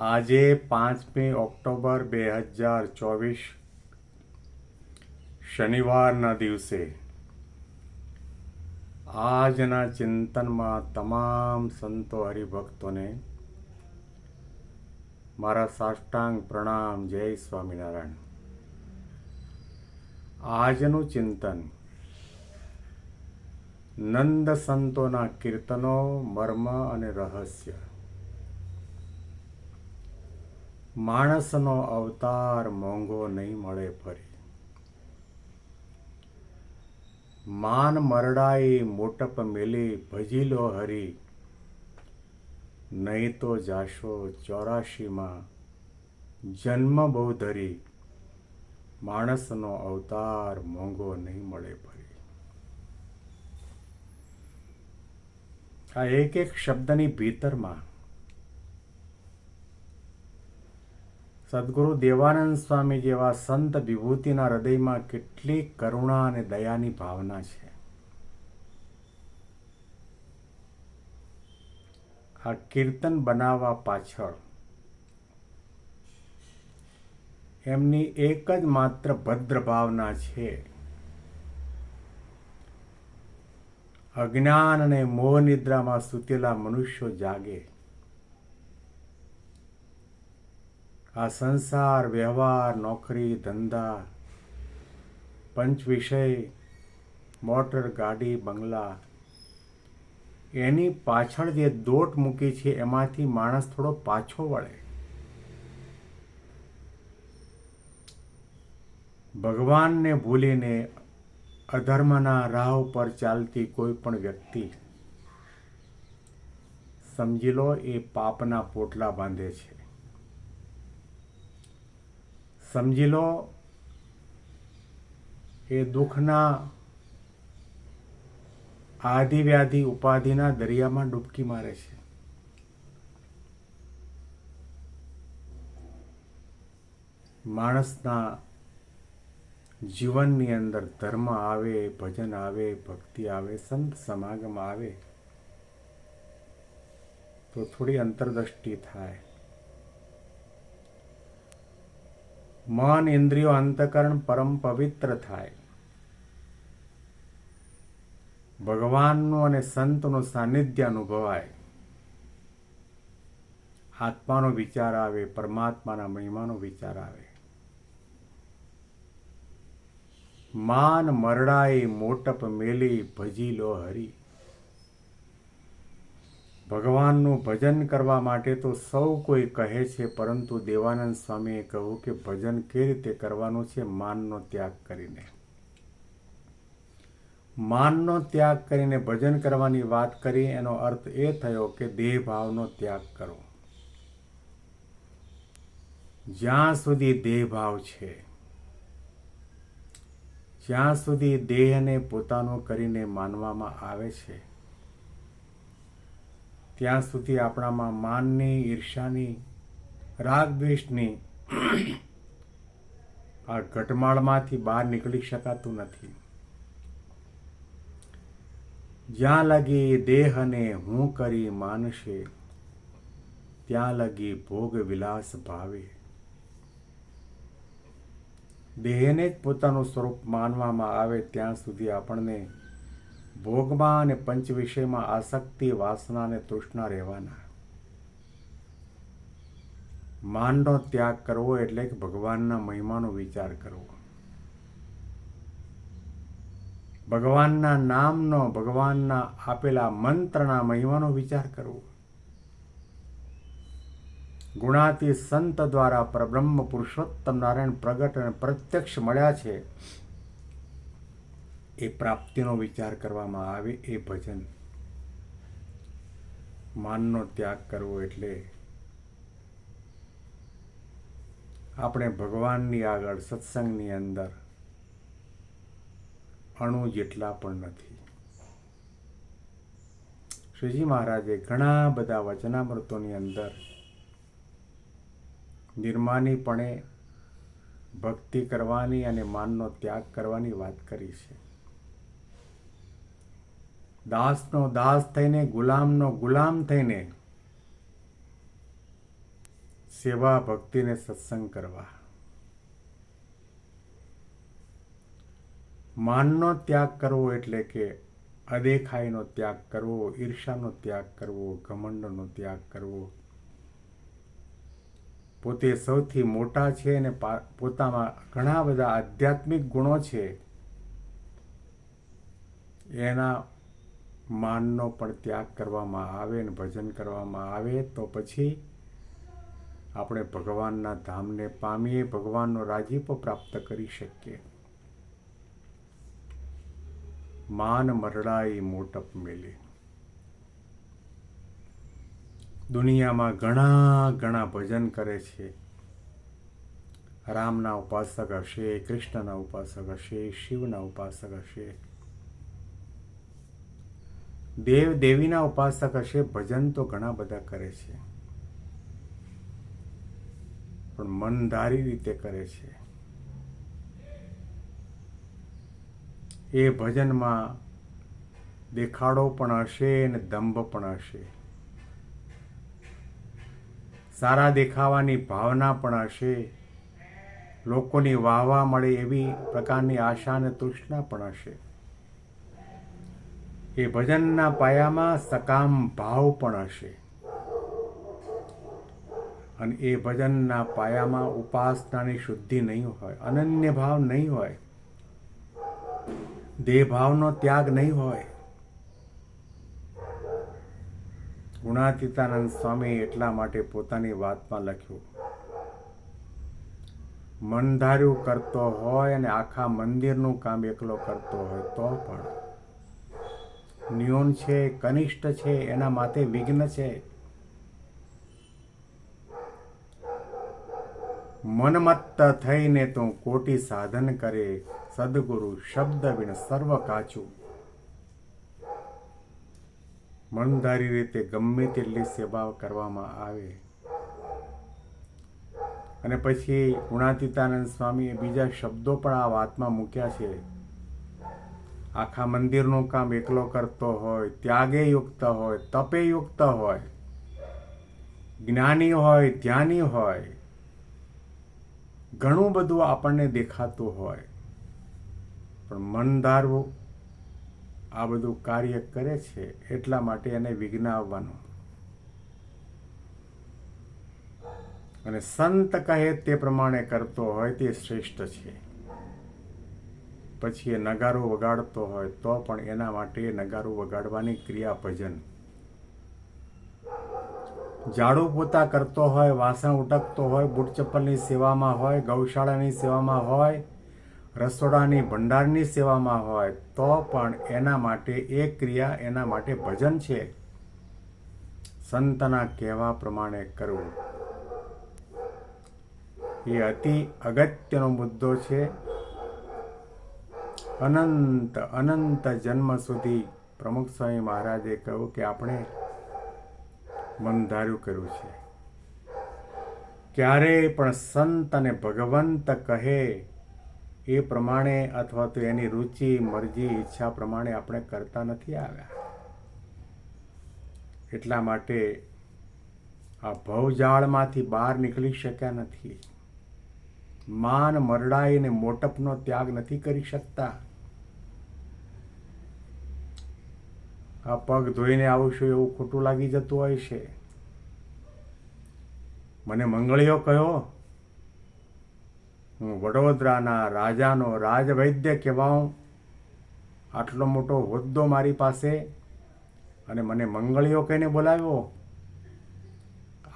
આજે પાંચમી ઓક્ટોબર બે હજાર ચોવીસ, શનિવારના દિવસે આજના ચિંતનમાં તમામ સંતો હરિભક્તોને મારા સાષ્ટાંગ પ્રણામ, જય સ્વામિનારાયણ. આજનું ચિંતન નંદ સંતોના કીર્તનો, મર્મ અને રહસ્ય માણસનો અવતાર મોંઘો નહીં મળે ફરી. માન મરડાઈ મોટપ મેલી ભજીલો હરી. નહીં તો જાશો ચોરાશીમાં જન્મ બહુ ધરી. માણસનો અવતાર મોંઘો નહીં મળે ફરી. આ એક એક શબ્દની ભીતરમાં સદગુરુ દેવાનંદ સ્વામી જેવા સંત વિભૂતિના હૃદયમાં કેટલી કરુણા અને દયાની ભાવના છે. આ કીર્તન બનાવવા પાછળ એમની એક જ માત્ર ભદ્ર ભાવના છે. અજ્ઞાન અને મોહ નિદ્રામાં સૂતેલા મનુષ્યો જાગે. આ સંસાર, વ્યવહાર, નોકરી, ધંધા પંચ વિષય મોટર, ગાડી, બંગલા, એની પાછળ જે દોટ મૂકી છે, એમાંથી માણસ થોડો પાછો વળે. ભગવાનને ભૂલીને અધર્મના રાહ ઉપર ચાલતી કોઈ પણ વ્યક્તિ, સમજી લો, એ પાપના પોટલા બાંધે છે. સમજી લો એ દુઃખના આધિવ્યાધિ ઉપાધિના દરિયામાં ડૂબકી મારે છે. માણસના જીવનની અંદર ધર્મ આવે, ભજન આવે, ભક્તિ આવે, સંત સમાગમ આવે, તો થોડી અંતરદ્રષ્ટિ થાય. મન ઇન્દ્રિયો અંતકરણ પરમ પવિત્ર થાય. ભગવાનનું અને સંતનું સાનિધ્ય અનુભવાય. આત્માનો વિચાર આવે, પરમાત્માના મહિમાનો વિચાર આવે. માન મરડાઈ મોટપ મેલી ભજી લો હરી. ભગવાનનું ભજન કરવા માટે તો સૌ કોઈ કહે છે, પરંતુ દેવાનંદ સ્વામીએ કહ્યું કે ભજન કેવી રીતે કરવાનું છે, માનનો ત્યાગ કરીને. માનનો ત્યાગ કરીને ભજન કરવાની વાત કરી, એનો અર્થ એ થયો કે દેહ ભાવનો ત્યાગ કરો. જ્યાં સુધી દેહ ભાવ છે, જ્યાં સુધી દેહને પોતાનો કરીને માનવામાં આવે છે ત્યાં સુધી આપણામાં માનની ઈર્ષાની રાગ દ્વેષની આ ઘટમાળમાંથી બહાર નીકળી શકાતું નથી. જ્યાં લગી દેહને હું કરી માનશે, ત્યાં લગી ભોગ વિલાસ ભાવે. દેહને જ પોતાનું સ્વરૂપ માનવામાં આવે ત્યાં સુધી આપણને ભોગમાં અને પંચ વિષયમાં આસક્તિ, વાસના અને તૃષ્ણા રહેવાના. માનનો ત્યાગ કરવો એટલે કે ભગવાનના મહિમાનો વિચાર કરવો. ભગવાનના નામનો, ભગવાનના આપેલા મંત્રના મહિમાનો વિચાર કરવો. ગુણાતી સંત દ્વારા પરબ્રહ્મ પુરુષોત્તમ નારાયણ પ્રગટ અને પ્રત્યક્ષ મળ્યા છે. એ પ્રાપ્તિનો વિચાર કરવામાં આવે એ ભજન. માનનો ત્યાગ કરવો એટલે આપણે ભગવાનની આગળ, સત્સંગની અંદર અણુ જેટલા પણ નથી. શ્રીજી મહારાજે ઘણા બધા વચનામૃતોની અંદર નિર્માનીપણે ભક્તિ કરવાની અને માનનો ત્યાગ કરવાની વાત કરી છે. દાસનો દાસ થઈને, ગુલામનો ગુલામ થઈને સેવા ભક્તિને સત્સંગ કરવા. માનનો ત્યાગ કરવો એટલે કે અદેખાઈનો ત્યાગ કરવો, ઈર્ષાનો ત્યાગ કરવો, ઘમંડનો ત્યાગ કરવો. પોતે સૌથી મોટા છે અને પોતામાં ઘણા બધા આધ્યાત્મિક ગુણો છે. એના માનનો પણ ત્યાગ કરવામાં આવે ને ભજન કરવામાં આવે, તો પછી આપણે ભગવાનના ધામને પામીએ, ભગવાનનો રાજીપો પ્રાપ્ત કરી શકીએ. માન મરડાઈ મોટપ મેલે. દુનિયામાં ઘણા ઘણા ભજન કરે છે. રામના ઉપાસક હશે, કૃષ્ણના ઉપાસક હશે, શિવના ઉપાસક હશે. દેવ દેવીના ઉપાસક હશે, ભજન તો ઘણા બધા કરે છે. પણ મનધારી રીતે કરે છે. એ ભજનમાં દેખાડો પણ હશે અને દંભ પણ હશે. સારા દેખાવાની ભાવના પણ હશે. લોકોની વાહવા મળે એવી પ્રકારની આશા અને તૃષ્ણા પણ હશે. એ ભજનના પાયામાં સકામ ભાવ પણ હશે. અને એ ભજનના પાયામાં ઉપાસનાની શુદ્ધિ નહીં હોય, અનન્ય ભાવ નહીં હોય દેહ ભાવનો ત્યાગ નહીં હોય. ગુણાતીતાનંદ સ્વામી એટલા માટે પોતાની વાતમાં લખ્યું મનધાર્યું કરતો હોય અને આખા મંદિરનું કામ એકલો કરતો હોય તો પણ ન્યૂન છે, કનિષ્ઠ છે, એના માથે વિઘ્ન છે. મનમત્ત થઈને તું કોટી સાધન કરે, સદગુરુ શબ્દ વિણ સર્વ કાચું. મનધારી રીતે ગમે તેટલી સેવા કરવામાં આવે. અને પછી ગુણાતીતાનંદ સ્વામીએ બીજા શબ્દો પણ આ વાતમાં મૂક્યા છે. આખા મંદિરનું કામ એકલો કરતો હોય, ત્યાગે યુક્ત હોય, તપે યુક્ત હોય, જ્ઞાની હોય, ધ્યાની હોય, ઘણું બધું આપણને દેખાતું હોય. પણ મન ધારવું આ બધું કાર્ય કરે છે એટલા માટે એને વિઘ્ન આવવાનું. અને સંત કહે તે પ્રમાણે કરતો હોય તે શ્રેષ્ઠ છે. પછી એ નગારો વગાડતો હોય તો પણ એના માટે નગારો વગાડવાની ક્રિયા ભજન. ઝાડુ પોતા કરતો હોય, વાસણ ઉટકતો હોય, બૂટ ચપ્પલની સેવામાં હોય, ગૌશાળાની સેવામાં હોય, રસોડાની ભંડારની સેવામાં હોય, તો પણ એના માટે એ ક્રિયા એના માટે ભજન છે. સંતના કહેવા પ્રમાણે કરવું. એ અતિ અગત્યનો મુદ્દો છે. અનંત અનંત જન્મ સુધી પ્રમુખ સ્વામી મહારાજે કહ્યું કે આપણે મનધાર્યું કર્યું છે. ક્યારેય પણ સંત અને ભગવંત કહે એ પ્રમાણે અથવા તો એની રુચિ, મરજી, ઈચ્છા પ્રમાણે આપણે કરતા નથી આવ્યા. એટલા માટે આ ભવજાળમાંથી બહાર નીકળી શક્યા નથી. માન મરડાઈને મોટપનો ત્યાગ નથી કરી શકતા. આ પગ ધોઈને આવું એવું ખોટું લાગી જતું હોય છે. મને મંગળીઓ કહ્યો હું વડોદરાના રાજાનો રાજવૈદ્ય કહેવાઉં. આટલો મોટો હોદ્દો મારી પાસે અને મને મંગળીઓ કહીને બોલાવ્યો.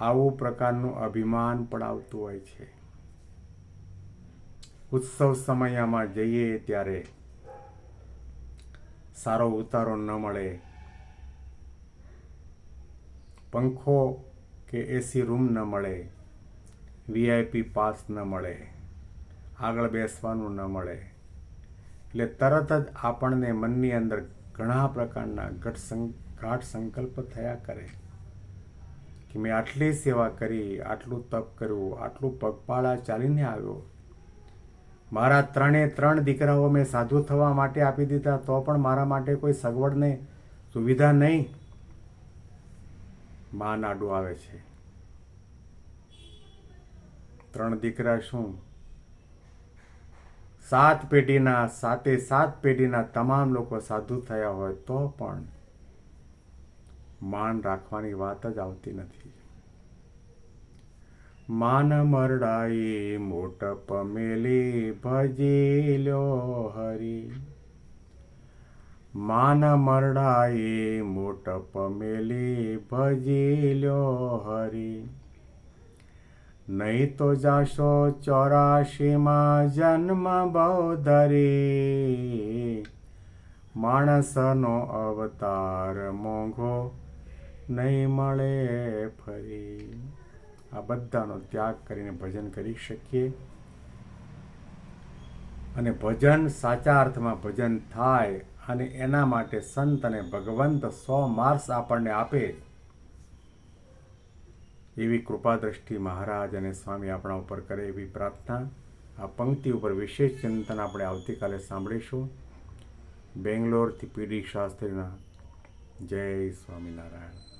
આવું પ્રકારનું અભિમાન પણ આવતું હોય છે. ઉત્સવ સમયમાં જઈએ ત્યારે સારો ઉતારો ન મળે. પંખો કે એસી રૂમ ન મળે વીઆઈપી પાસ ન મળે, આગળ બેસવાનું ન મળે, એટલે તરત જ આપણને મનની અંદર ઘણા પ્રકારના ઘટ ઘાટ સંકલ્પ થયા કરે કે મેં આટલી સેવા કરી, આટલું તપ કર્યું, આટલું પગપાળા ચાલીને આવ્યો. મારા ત્રણે ત્રણ દીકરાઓ મેં સાધુ થવા માટે આપી દીધા, તો પણ મારા માટે કોઈ સગવડ નહીં, સુવિધા નહીં. માં નાડું આવે છે. ત્રણ દીકરા શું? સાત પેઢીના, સાતે સાત પેઢીના તમામ લોકો સાધુ થયા હોય તો પણ માન રાખવાની વાત જ આવતી નથી. માન મરડાઈ, મોટપ મેલી ભજી લ્યો હરી. માન મરડાએ મોટપ મેલી ભજી લ્યો હરી. નહીં તો જાશો ચોરાશીમાં જન્મ બહુ ધરી માણસનો અવતાર મોંઘો નહીં મળે ફરી. આ બધાનો ત્યાગ કરીને ભજન કરી શકીએ. અને ભજન સાચા અર્થમાં ભજન થાય અને એના માટે સંત અને ભગવંત સો માર્સ આપણને આપે. એવી કૃપા દ્રષ્ટિ મહારાજ અને સ્વામી આપણા ઉપર કરે એવી પ્રાર્થના. આ પંક્તિ ઉપર વિશેષ ચિંતન આપણે આવતીકાલે સાંભળીશું. બેંગ્લોરથી પીડી શાસ્ત્રીના જય સ્વામિનારાયણ.